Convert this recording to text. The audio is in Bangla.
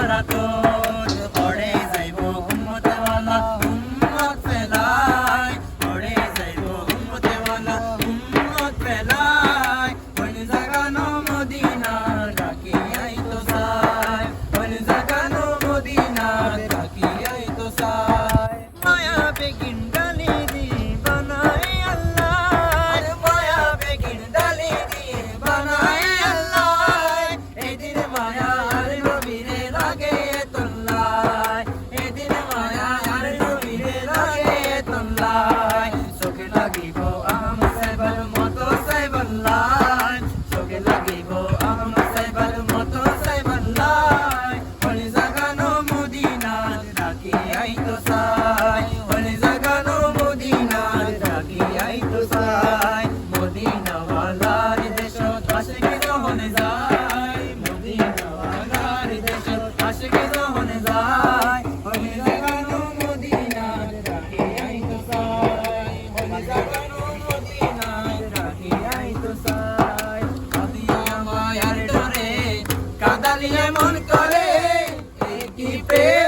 সারাক্ষণ পড়ে যাইব উম্মতওয়ালা, উম্মত ফেলাই পড়ে যাইব উম্মতওয়ালা, উম্মত ফেলাই কোন জাগানো মদিনা, ডাকি মায়া বেগিন People. এমন করে কি প্রেম।